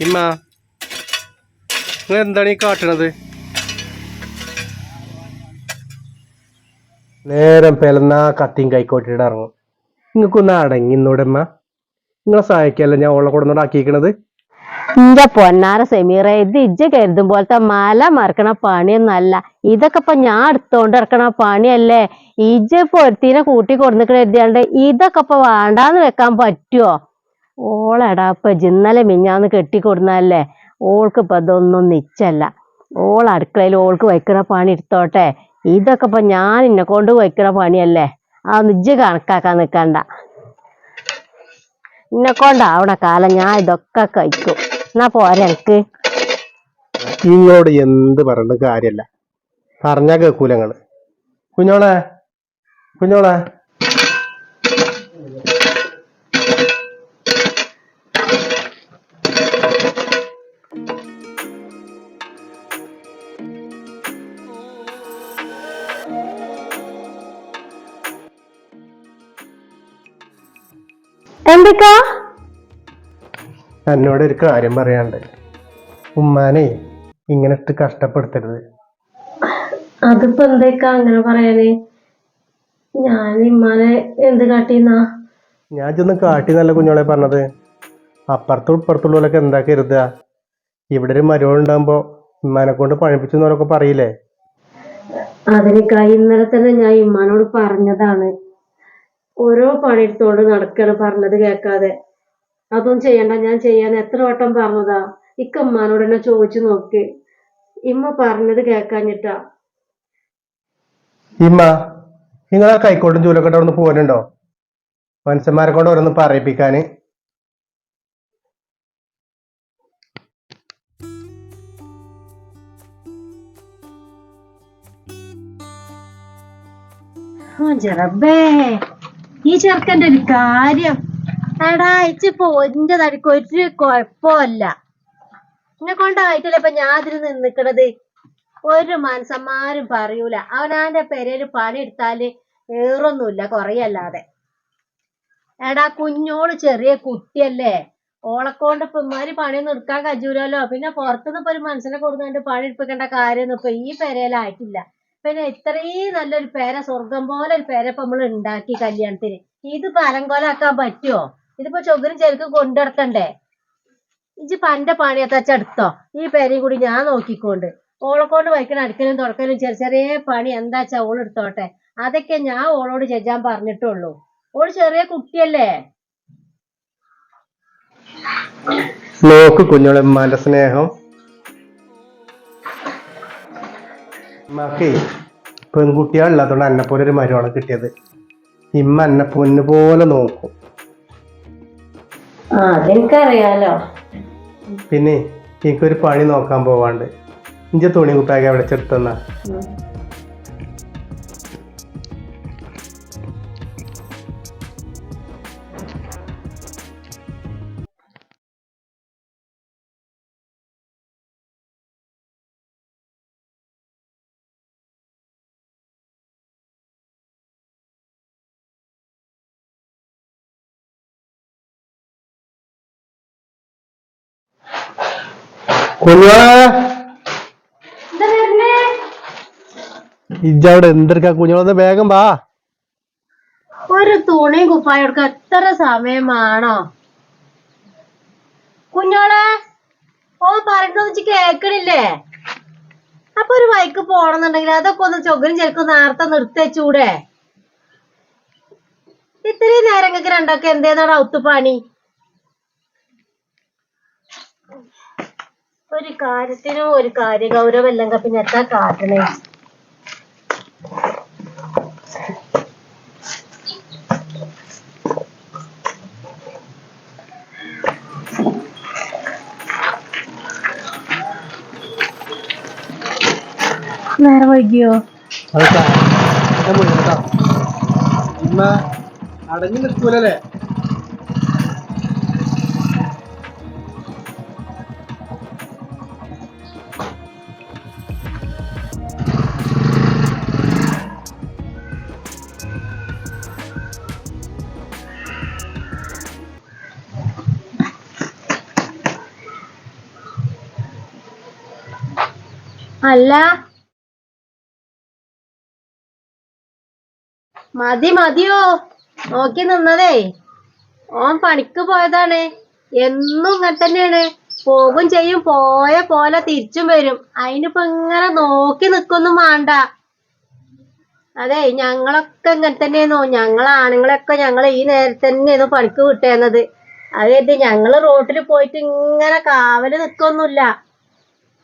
ഇമ്മ നിങ്ങൾ എന്താണ് ഈ കാട്ടണത്? നേരം പെലന്നാ കത്തിയും കൈക്കോട്ടിട്ട് ഇറങ്ങും. നിങ്ങൾക്കൊന്ന് അടങ്ങി ഇന്നോടമ്മ നിങ്ങളെ സഹായിക്കല്ല ഞാൻ ഓളെ കൂടെ ആക്കിയിരിക്കണത്? എന്റെ പൊന്നാര സെമീറ ഇത് ഇജ്ജ കരുതും പോലത്തെ മല മറക്കണ പണിയൊന്നല്ല. ഇതൊക്കെ ഇപ്പൊ ഞാൻ എടുത്തോണ്ട് ഇറക്കണ പണിയല്ലേ? ഇജ്ജ പൊരുത്തീനെ കൂട്ടി കൊടുന്നിട്ട് കരുതിയാണ്ട് ഇതൊക്കെ ഇപ്പൊ വേണ്ടാന്ന് വെക്കാൻ പറ്റുമോ ഓളെടാ ഇപ്പൊ ജിന്നലെ മിഞ്ഞാന്ന് കെട്ടിക്കൊടുന്നല്ലേ ഓൾക്ക് ഇപ്പൊ അതൊന്നും നിച്ചല്ല. ഓൾ അടുക്കളയിൽ ഓൾക്ക് വയ്ക്കണ പണി എടുത്തോട്ടെ. ഇതൊക്കെ ഇപ്പൊ ഞാൻ ഇന്നെ കൊണ്ട് വയ്ക്കണ പണിയല്ലേ? ആ നിജ കണക്കാക്കാൻ നിക്കണ്ട. ഇന്നെ കൊണ്ടാവണ കാലം ഞാൻ ഇതൊക്കെ കഴിക്കും. എന്നാ പോരെ എനിക്ക്? നിങ്ങളോട് എന്ത് പറഞ്ഞ കാര്യല്ല. പറഞ്ഞ കേക്കൂല നിങ്ങൾ കുഞ്ഞോളെ കുഞ്ഞോളെ. എന്നോട് ഒരു കാര്യം പറയാണ്ട് ഉമ്മാനെ ഇങ്ങനെ ഇട്ട് കഷ്ടപ്പെടുത്തരുത്. അതിപ്പോ എന്തേക്കാ അങ്ങനെ പറയാന്? ഞാൻ ഇമ്മാനെ എന്ത് കാട്ടിന്നാ? ഞാൻ ചെന്ന് കാട്ടി നല്ല കുഞ്ഞോളെ പറഞ്ഞത്. അപ്പുറത്തും ഇപ്പുറത്തുള്ളവരൊക്കെ എന്താ കരുതുക ഇവിടെ ഒരു മരുവുണ്ടാകുമ്പോ ഉമ്മാനെ കൊണ്ട് പഴിപ്പിച്ചെന്നവരൊക്കെ പറയില്ലേ? അതിനേക്കാ ഇന്നലെ തന്നെ ഞാൻ ഇമ്മാനോട് പറഞ്ഞതാണ്. ഓരോ പണിയെടുത്തോണ്ട് നടക്കാണ് പറഞ്ഞത് കേൾക്കാതെ. അതൊന്നും ചെയ്യണ്ട ഞാൻ ചെയ്യാൻ എത്ര വട്ടം പറഞ്ഞതാ? ഇക്ക ഉമ്മാനോട് എന്നെ ചോദിച്ചു നോക്ക്. ഇമ്മ പറഞ്ഞത് കേക്കാഞ്ഞിട്ടാ ഇമ്മ നിങ്ങൾ ആ കൈക്കോട്ടും ചൂലൊക്കെ അവിടെ നിന്ന് പോരുന്നുണ്ടോ? മനുഷ്യന്മാരെ കൊണ്ട് ഓരോന്ന് പറയിപ്പിക്കാന്. ഓ ചെറബേ ഈ ചെറുക്കന്റെ ഒരു കാര്യം. എടാ ഇച്ചിപ്പോ ഒന്റെ തടിക്ക് ഒരു കുഴപ്പമില്ല. എന്നെ കൊണ്ടായിട്ടില്ല ഇപ്പൊ ഞാൻ അതിന് നിന്നിക്കണത് ഒരു മനസ്സന്മാരും പറയൂല. അവനാന്റെ പെരേൽ പണി എടുത്താൽ ഏറൊന്നുമില്ല കുറയല്ലാതെ. എടാ കുഞ്ഞോൾ ചെറിയ കുട്ടിയല്ലേ. ഓളെക്കൊണ്ട് ഇപ്പൊ ഇമാര് പണിയൊന്നും എടുക്കാൻ കഴിയൂലല്ലോ. പിന്നെ പുറത്തുനിന്ന് ഇപ്പൊ ഒരു മനുഷ്യനെ കൊടുക്കുന്നുണ്ട് പണി എടുപ്പിക്കേണ്ട കാര്യമൊന്നും ഇപ്പൊ ഈ പെരയിലായിട്ടില്ല പിന്നെ ഇത്രയും നല്ലൊരു പേര സ്വർഗം പോലെ ഒരു പേര ഇപ്പൊ നമ്മൾ ഉണ്ടാക്കി കല്യാണത്തിന്. ഇതിപ്പോ അലങ്കോലാക്കാൻ പറ്റുമോ ഇതിപ്പോ ചൊകരും ചെരുക്കും കൊണ്ടിടക്കണ്ടേ ഇജ്ജ് പന്റെ പണിയത്തച്ച എടുത്തോ? ഈ പേരയും കൂടി ഞാൻ നോക്കിക്കൊണ്ട്. ഓളെ കൊണ്ട് വയ്ക്കണ അടുക്കലും തുടക്കലും ചെറിയ ചെറിയ പണി എന്താ വെച്ചാ ഓൾ എടുത്തോട്ടെ? അതൊക്കെ ഞാൻ ഓളോട് ചെയ്യാൻ പറഞ്ഞിട്ടുള്ളൂ. ഓൾ ചെറിയ കുട്ടിയല്ലേ? നോക്ക് കുഞ്ഞോളെ സ്നേഹം. ഉമ്മാക്കേ പെൺകുട്ടികളില്ലാത്തോണ്ട് അന്നപ്പോലെ പോലെ ഒരു മരുവാണ് കിട്ടിയത്. ഇമ്മ എന്നെ പൊന്നു പോലെ നോക്കും. ആ അതെനിക്കറിയാലോ. പിന്നെ എനിക്കൊരു പണി നോക്കാൻ പോവാണ്ട്. ഇഞ്ചെ തുണി കുപ്പായൊക്കെ എവിടെ ഇജ്ജവിടെ എന്തെടുക്കാ? കുഞ്ഞോളെ വേഗം വാ. ഒരു തുണിയും കുപ്പായം എടുക്കാൻ എത്ര സമയമാണോ കുഞ്ഞോളെ ഓ പറയുന്നത് വെച്ച് കേക്കണില്ലേ അപ്പൊ ഒരു ബൈക്ക് പോണെന്നുണ്ടെങ്കിൽ അതൊക്കെ ഒന്ന് ചൊകരും ചെലക്കും നേരത്തെ നിർത്തിച്ചൂടെ ഇത്രയും നേരം നിങ്ങൾക്ക് രണ്ടൊക്കെ എന്തേന്നാണ് ഔത്തുപണി ഒരു കാര്യത്തിനും ഒരു കാര്യ ഗൗരവല്ലെങ്കിൽ പിന്നെ എത്താ കാട്ടണേ? നേരം വൈകിയോ? അടഞ്ഞു നിൽക്കൂലല്ലേ? അല്ല. മതി മതിയോ? നോക്കി നിന്നതേ. ഓൻ പണിക്ക് പോയതാണ്. എന്നും ഇങ്ങനെ തന്നെയാണ്. പോകും ചെയ്യും പോയ പോലെ തിരിച്ചും വരും. അതിനിപ്പോ ഇങ്ങനെ നോക്കി നിക്കൊന്നും വേണ്ട അതെ ഞങ്ങളൊക്കെ ഇങ്ങനെ തന്നെയായിരുന്നു. ഞങ്ങളാണുങ്ങളൊക്കെ ഞങ്ങൾ ഈ നേരത്തെ തന്നെയായിരുന്നു പണിക്ക് വിട്ടേന്നത്. അത് കരുതി ഞങ്ങൾ റോട്ടിൽ പോയിട്ട് ഇങ്ങനെ കാവൽ നിക്കൊന്നുമില്ല.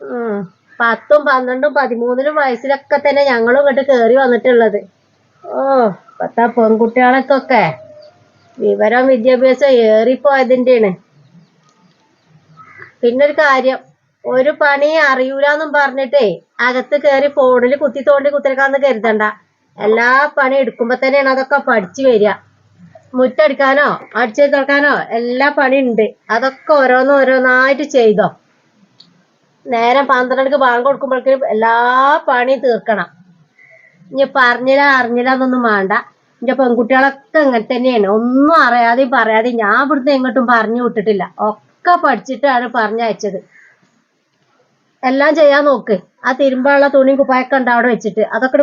ഉം. പത്തും പന്ത്രണ്ടും പതിമൂന്നിലും വയസ്സിലൊക്കെ തന്നെ ഞങ്ങളും ഇങ്ങോട്ട് കേറി വന്നിട്ടുള്ളത്. ഓ ഇപ്പത്തെ പെൺകുട്ടികളൊക്കെ വിവരം വിദ്യാഭ്യാസം ഏറിപ്പോയതിന്റെയാണ് പിന്നൊരു കാര്യം ഒരു പണി അറിയൂലെന്നും പറഞ്ഞിട്ടേ അകത്ത് കയറി ഫോണിൽ കുത്തി തോണ്ടി കുത്തിരക്കാന്ന് കരുതണ്ട. എല്ലാ പണി എടുക്കുമ്പോ തന്നെയാണ് അതൊക്കെ പഠിച്ചു വരിക. മുറ്റടിക്കാനോ അടിച്ചു തുറക്കാനോ എല്ലാ പണി ഉണ്ട് അതൊക്കെ ഓരോന്ന് ഓരോന്നായിട്ട് ചെയ്തോ. നേരം പന്ത്രണ്ടക്ക് ബാങ്ക് കൊടുക്കുമ്പോഴേക്കും എല്ലാ പണിയും തീർക്കണം. ഇനി പറഞ്ഞില്ല അറിഞ്ഞില്ല എന്നൊന്നും വേണ്ട. എന്റെ പെൺകുട്ടികളൊക്കെ ഇങ്ങനെ തന്നെയാണ്. ഒന്നും അറിയാതെയും പറയാതെ ഞാൻ ഇവിടുന്ന് എങ്ങോട്ടും പറഞ്ഞു വിട്ടിട്ടില്ല. ഒക്കെ പഠിച്ചിട്ടാണ് പറഞ്ഞയച്ചത് എല്ലാം ചെയ്യാൻ നോക്ക്. ആ തിരുമ്പാനുള്ള തുണിയും കുപ്പായൊക്കെ ഉണ്ട് അവിടെ വെച്ചിട്ട്. അതൊക്കെ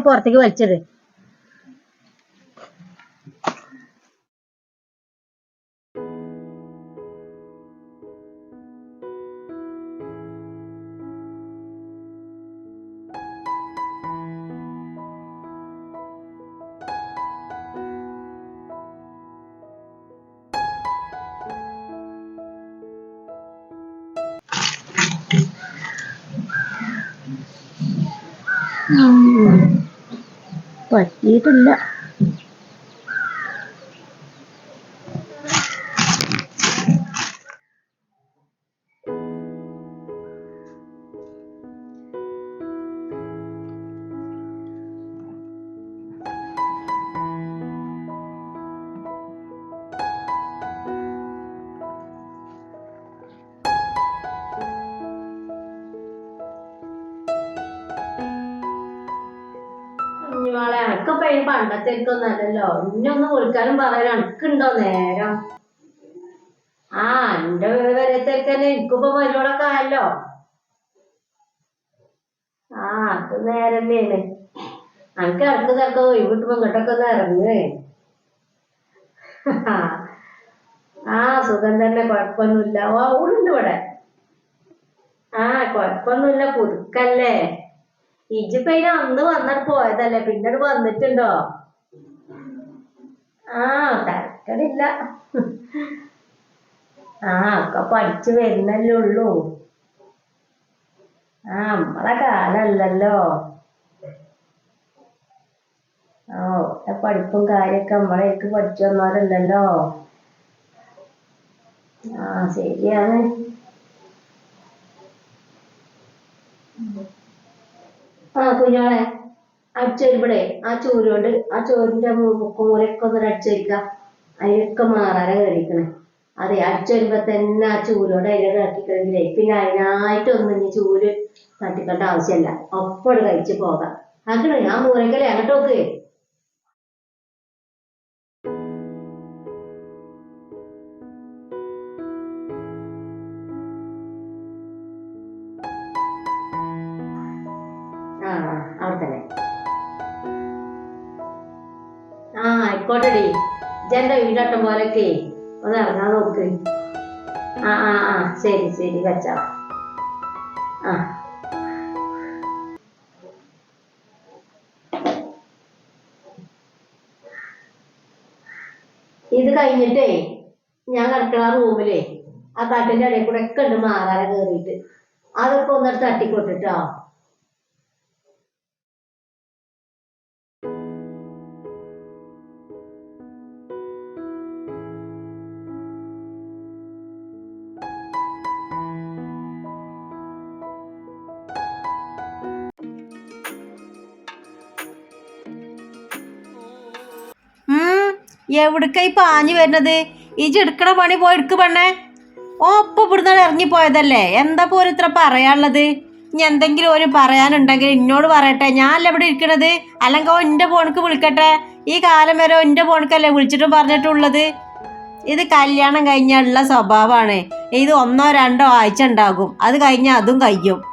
ปวดจี๊ดเลย എനക്കിപ്പോ ഈ പണ്ടത്തെ ഒന്ന് വിളിക്കാനും പറയാനും എനിക്കുണ്ടോ നേരം? ആ എന്റെ വരത്തേക്ക് തന്നെ എനിക്കിപ്പോ മരുമോളൊക്കെ ആയല്ലോ. ആ അത് നേരം തന്നെയാണ് എനിക്ക് ഇടയ്ക്ക് തിരക്ക് ഒഴിവിട്ടുമ്പോ ഇങ്ങോട്ടൊക്കെ ഒന്ന് ഇറങ്ങേ ആ സുഖം തന്നെ. കുഴപ്പമൊന്നുമില്ല. ഓ അവളുണ്ട് ഇവിടെ. ആ കുഴപ്പമൊന്നുമില്ല. പുതുക്കല്ലേ. ഇജിപ്പോ അതിന് അന്ന് വന്നിട്ട് പോയതല്ലേ? പിന്നീട് വന്നിട്ടുണ്ടോ? ആ തരക്കടില്ല. ആ ഒക്കെ പഠിച്ചു വരുന്നല്ലേ ഉള്ളൂ. ആ നമ്മളെ കാലല്ലല്ലോ. ആ ഓരോ പഠിപ്പും കാര്യൊക്കെ നമ്മളേക്ക് പഠിച്ചു വന്നവരല്ലല്ലോ ആ ശരിയാണ്. ആ കുഞ്ഞോളെ അടിച്ചൊരിവിടെ ആ ചോരുകൊണ്ട് ആ ചോരിന്റെ മുക്കുമൂലൊക്കെ ഒന്ന് അടിച്ചൊരിക്ക അതിനൊക്കെ മാറാന കയറിക്കണേ അതെ അടിച്ചൊരുമ്പോ തന്നെ ആ ചൂരോട് അതിനെ കാട്ടിക്കണെങ്കിലേ പിന്നെ അതിനായിട്ടൊന്നും ഇനി ചൂര് തട്ടിക്കേണ്ട ആവശ്യമില്ല. ഒപ്പം കഴിച്ച് പോകാം. അങ്ങനെ ആ മൂലക്കല്ലേ അങ്ങോട്ട് നോക്ക്. അവിടെ തന്നെ ആ ആയിക്കോട്ടെടി. ഇജെന്റെ വീടട്ടം പോലൊക്കെ ഒന്ന് ഇറങ്ങാൻ നോക്ക്. ആ ആ ആ ശരി ശരി വെച്ചാ. ആ. ഇത് കഴിഞ്ഞിട്ടേ ഞാൻ കിടക്കണ റൂമിലേ ആ തട്ടിന്റെ ഇടയിൽ കൂടെ ഒക്കെ ഉണ്ട് മാറാൻ കയറിയിട്ട്. അതൊക്കെ ഒന്നിട്ട് തട്ടിക്കൊട്ടിട്ടോ ഉം, ഈ പാഞ്ഞു വരുന്നത്? ഈ ചെടുക്കണ പണി പോയി എടുക്ക് പെണ്ണേ. ഓ ഇപ്പൊ ഇവിടുന്ന് ഇറങ്ങി പോയതല്ലേ എന്താ പോലും ഇത്ര പറയാനുള്ളത്? ഇനി എന്തെങ്കിലും ഒരു പറയാനുണ്ടെങ്കിൽ എന്നോട് പറയട്ടെ. ഞാനല്ല ഇവിടെ ഇരിക്കണത്? അല്ലെങ്കിൽ ഓ എന്റെ ഫോണിക്ക് വിളിക്കട്ടെ. ഈ കാലം വരെ എന്റെ ഫോണിക്കല്ലേ വിളിച്ചിട്ടും പറഞ്ഞിട്ടുള്ളത്? ഇത് കല്യാണം കഴിഞ്ഞുള്ള സ്വഭാവമാണ്. ഇത് ഒന്നോ രണ്ടോ ആഴ്ച ഉണ്ടാകും. അത് കഴിഞ്ഞാൽ അതും കഴിയും.